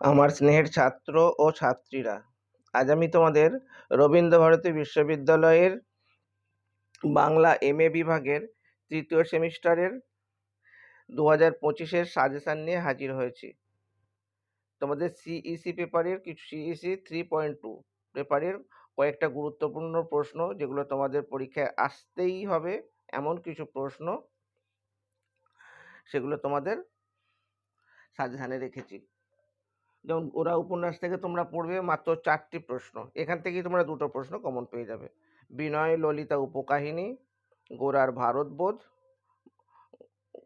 আমার স্নেহের ছাত্র ও ছাত্রীরা। আজ আমি তোমাদের রবীন্দ্রভারতী বিশ্ববিদ্যালয়ের বাংলা এম এ বিভাগের তৃতীয় সেমিস্টারের দু হাজার পঁচিশের সাজেশান নিয়ে হাজির হয়েছি। তোমাদের সিইসি পেপারের কিছু সিইসি থ্রি পয়েন্ট টু পেপারের কয়েকটা গুরুত্বপূর্ণ প্রশ্ন, যেগুলো তোমাদের পরীক্ষায় আসতেই হবে, এমন কিছু প্রশ্ন সেগুলো তোমাদের সাজেশানে রেখেছি। যেমন ওরা উপন্যাস থেকে তোমরা পড়বে মাত্র চারটি প্রশ্ন। এখান থেকেই তোমরা দুটো প্রশ্ন কমন পেয়ে যাবে। বিনয়, ললিতা উপকাহিনী, গোরার ভারতবোধ,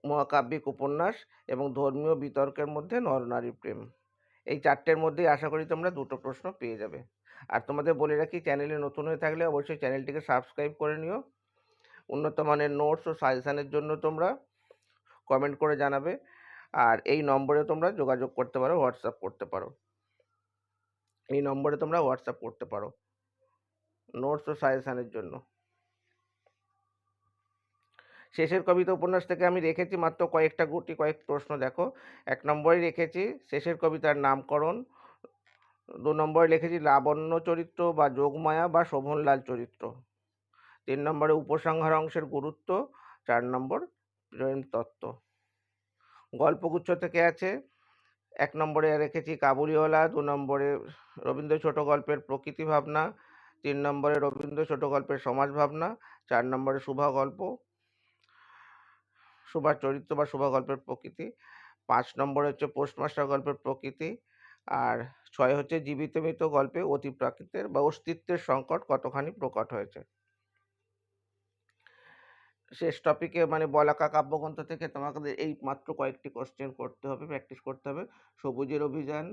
মহাকাব্যিক উপন্যাস এবং ধর্মীয় বিতর্কের মধ্যে নরনারী প্রেম। এই চারটের মধ্যেই আশা করি তোমরা দুটো প্রশ্ন পেয়ে যাবে। আর তোমাদের বলে রাখি, চ্যানেলে নতুন হয়ে থাকলে অবশ্যই চ্যানেলটিকে সাবস্ক্রাইব করে নিও। উন্নত মানের নোটস ও সাজেশানের জন্য তোমরা কমেন্ট করে জানাবে। আর এই নম্বরে তোমরা যোগাযোগ করতে পারো, হোয়াটসঅ্যাপ করতে পারো। এই নম্বরে তোমরা হোয়াটসঅ্যাপ করতে পারো। নোটস ও সাজেশানের জন্য। শেষের কবিতা উপন্যাস থেকে আমি রেখেছি মাত্র কয়েকটা গুটি, কয়েক প্রশ্ন দেখো। এক নম্বরে রেখেছি শেষের কবিতার নামকরণ। দু নম্বরে লিখেছি লাবণ্য চরিত্র বা যোগমায়া বা শোভনলাল চরিত্র। তিন নম্বরে উপসংহার অংশের গুরুত্ব। চার নম্বর প্রেম তত্ত্ব। গল্পগুচ্ছ থেকে আছে। এক নম্বরে রেখেছি কাবুলিওয়ালা, দু নম্বরে রবীন্দ্র ছোট গল্পের প্রকৃতি ভাবনা, তিন নম্বরে রবীন্দ্র ছোট গল্পের সমাজ ভাবনা, চার নম্বরে শুভা গল্প শুভার চরিত্র বা শুভা গল্পের প্রকৃতি, পাঁচ নম্বরে হচ্ছে পোস্টমাস্টার গল্পের প্রকৃতি, আর ছয় হচ্ছে জীবিত মৃত গল্পে অতি প্রাকৃতের বা অস্তিত্বের সংকট কতখানি প্রকট হয়েছে। শেষ টপিকে মানে বলাকা কাব্যগ্রন্থ থেকে তোমাকে এই মাত্র কয়েকটি কোশ্চেন করতে হবে প্র্যাকটিস করতে হবে। সবুজের অভিযান,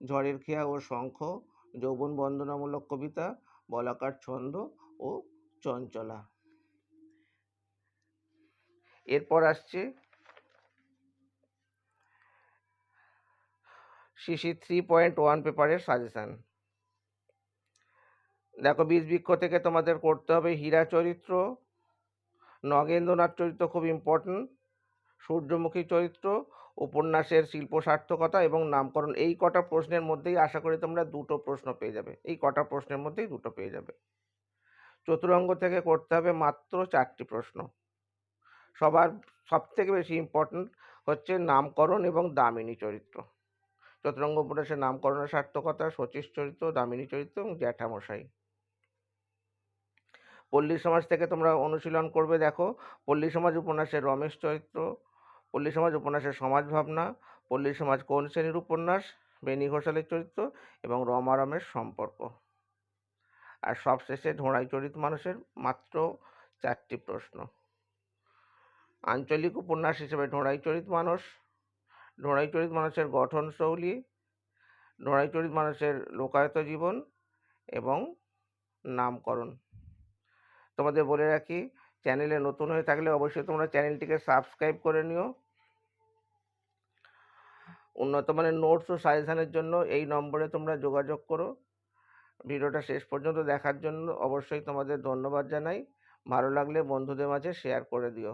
ঝড়ের খেয়া ও শঙ্খ, যৌবন বন্দনামূলক কবিতা, বলাকার ছন্দ ও চঞ্চলা। এরপর আসছে সিসি থ্রি পয়েন্ট ওয়ান পেপারের সাজেশান দেখো বীজ বৃক্ষ থেকে তোমাদের করতে হবে হীরা চরিত্র নগেন্দ্রনাথ চরিত্র খুব ইম্পর্টেন্ট সূর্যমুখী চরিত্র, উপন্যাসের শিল্প সার্থকতা এবং নামকরণ, এই কটা প্রশ্নের মধ্যেই আশা করি তোমরা দুটো প্রশ্ন পেয়ে যাবে। এই কটা প্রশ্নের মধ্যেই দুটো পেয়ে যাবে। চতুরঙ্গ থেকে করতে হবে মাত্র চারটি প্রশ্ন। সবার সব থেকে বেশি ইম্পর্টেন্ট হচ্ছে নামকরণ এবং দামিনী চরিত্র। চতুরঙ্গ উপন্যাসের নামকরণের সার্থকতা শচীশ চরিত্র, দামিনী চরিত্র এবং জ্যাঠামশাই। পল্লী সমাজ থেকে তোমরা অনুশীলন করবে, দেখো। পল্লী সমাজ উপন্যাসের রমেশ চরিত্র, পল্লী সমাজ উপন্যাসের সমাজ ভাবনা, পল্লী সমাজ কোন শ্রেণির উপন্যাস বেনি ঘোষালের চরিত্র এবং রমারমের সম্পর্ক। আর সবশেষে ঢোঁড়াই চরিত মানুষের মাত্র চারটি প্রশ্ন। আঞ্চলিক উপন্যাস হিসেবে ঢোঁড়াই চরিত মানুষ ঢোঁড়াই চরিত মানুষের গঠন শৈলী ঢোঁড়াই চরিত মানুষের লোকায়ত জীবন এবং নামকরণ। তোমাদের বলে রাখি, চ্যানেলে নতুন হয়ে থাকলে অবশ্যই তোমরা চ্যানেলটিকে সাবস্ক্রাইব করে নিও। উন্নত মানের নোটস ও সাজেশানের জন্য এই নম্বরে তোমরা যোগাযোগ করো। ভিডিওটা শেষ পর্যন্ত দেখার জন্য অবশ্যই তোমাদের ধন্যবাদ জানাই। ভালো লাগলে বন্ধুদের মাঝে শেয়ার করে দিও।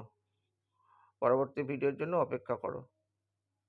পরবর্তী ভিডিওর জন্য অপেক্ষা করো।